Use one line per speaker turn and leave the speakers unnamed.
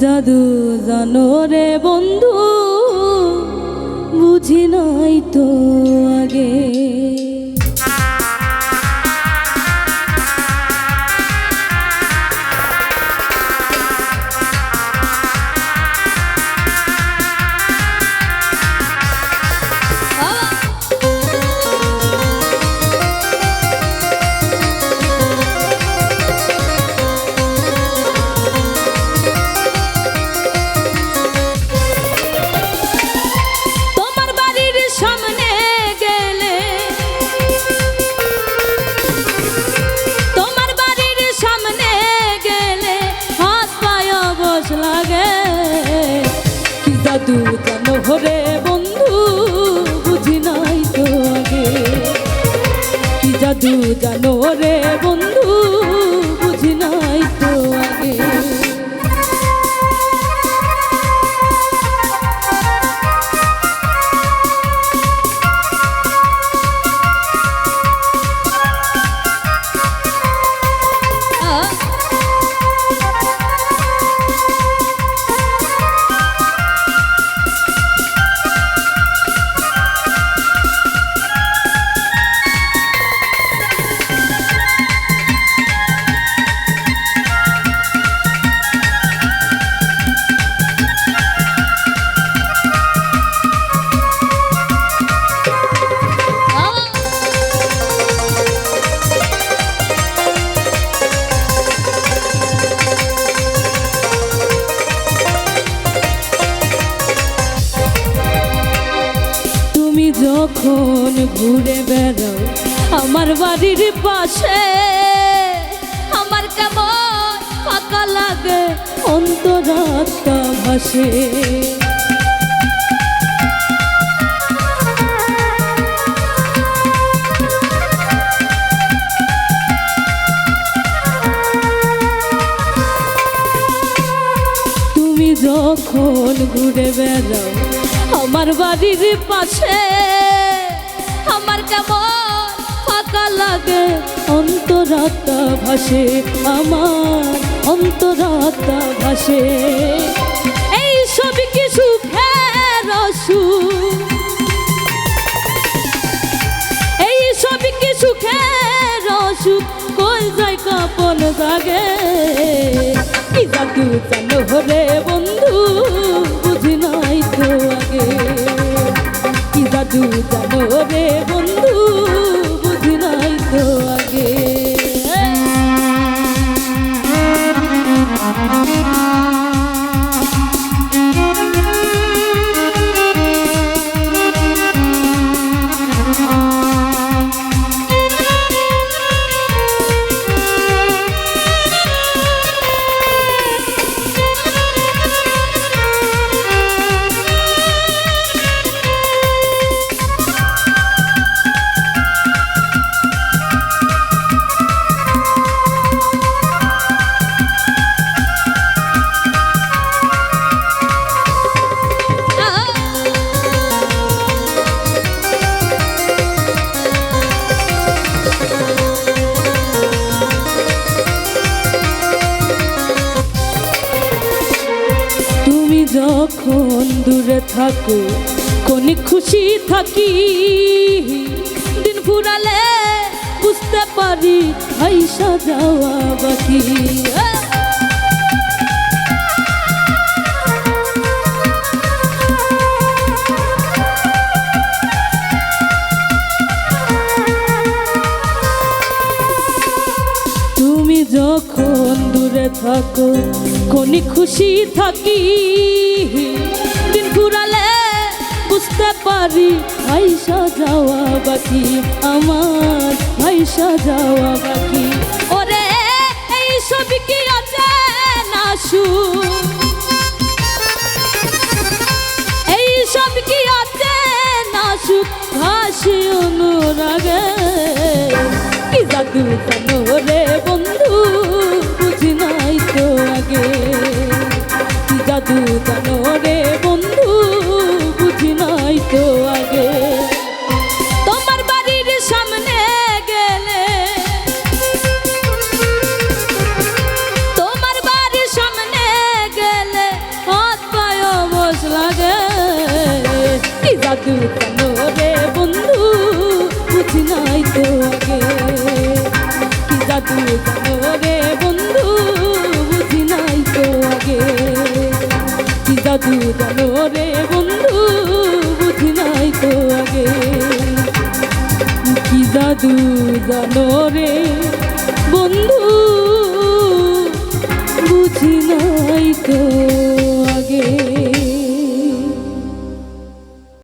জাদু জানো রে বন্ধু বুঝি নাই তো যখন ঘুরে বেড়াও? আমার বাড়ির পাশে। আমার কেমন ফাঁকা লাগে অন্তরাত্মা ভাসে। যখন ঘুরে বেড়াও, আমার বাড়ির পাশে। আমার ফাঁকা লাগে, অন্তরাত্মা ভাসে আমার, অন্তরাত্মা ভাসে। এই সব কিছু রসু এই সব কিছু রসু কই যায় কাপন জাগে? কি জাদু জানো রে বন্ধু, বুঝি নাই তো আগে। কি জাদু তুমি যখন দূরে থাকো, কোন খুশি থাকি। দিন ফুরালে বুঝতে পারি হাইসা যাওয়া বাকি। তুমি যখন দূরে থাকো কোন খুশি থাকি দিন ঘুরালে বুঝতে পারি ভাইসা যাওয়া বাকি আমার ভাইসা যাওয়া বাকি। একটু আগে। তোমার বাড়ির সামনে গেলে, তোমার বাড়ির সামনে গেলে হাত পায় বস লাগে। কি জাদু কেন বন্ধু? বুঝি তো কি জাদু সাধু রে